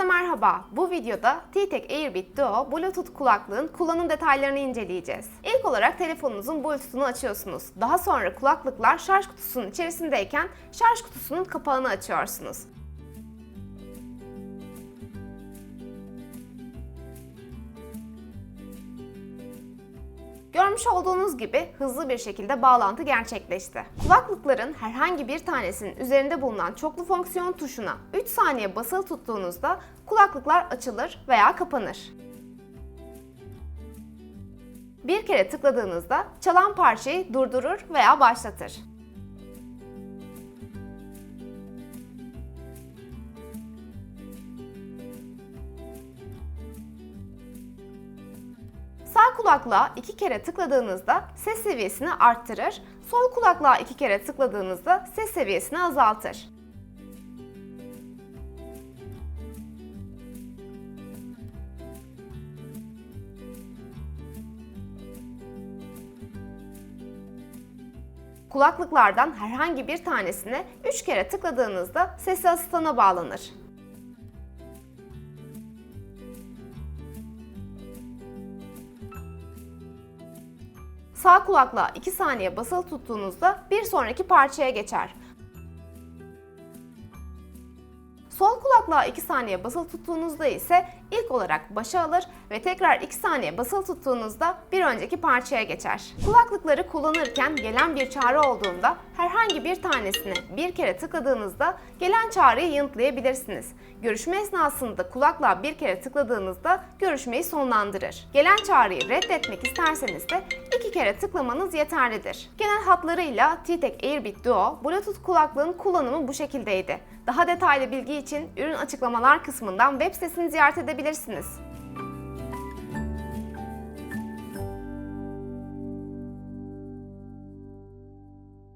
Herkese merhaba. Bu videoda T-Tek Airbit Duo Bluetooth kulaklığın kullanım detaylarını inceleyeceğiz. İlk olarak telefonunuzun Bluetooth'unu açıyorsunuz. Daha sonra kulaklıklar şarj kutusunun içerisindeyken şarj kutusunun kapağını açıyorsunuz. Görmüş olduğunuz gibi hızlı bir şekilde bağlantı gerçekleşti. Kulaklıkların herhangi bir tanesinin üzerinde bulunan çoklu fonksiyon tuşuna 3 saniye basılı tuttuğunuzda kulaklıklar açılır veya kapanır. Bir kere tıkladığınızda çalan parçayı durdurur veya başlatır. Kulaklığa iki kere tıkladığınızda ses seviyesini arttırır, sol kulaklığa iki kere tıkladığınızda ses seviyesini azaltır. Kulaklıklardan herhangi bir tanesine 3 kere tıkladığınızda sesi asistana bağlanır. Sağ kulaklığa 2 saniye basılı tuttuğunuzda bir sonraki parçaya geçer. Sol kulaklığa 2 saniye basılı tuttuğunuzda ise ilk olarak başa alır ve tekrar 2 saniye basılı tuttuğunuzda bir önceki parçaya geçer. Kulaklıkları kullanırken gelen bir çağrı olduğunda herhangi bir tanesine bir kere tıkladığınızda gelen çağrıyı yanıtlayabilirsiniz. Görüşme esnasında kulaklığa bir kere tıkladığınızda görüşmeyi sonlandırır. Gelen çağrıyı reddetmek isterseniz de iki kere tıklamanız yeterlidir. Genel hatlarıyla T-Tek Airbit Duo Bluetooth kulaklığın kullanımı bu şekildeydi. Daha detaylı bilgi için ürün açıklamalar kısmından web sitesini ziyaret edebilirsiniz.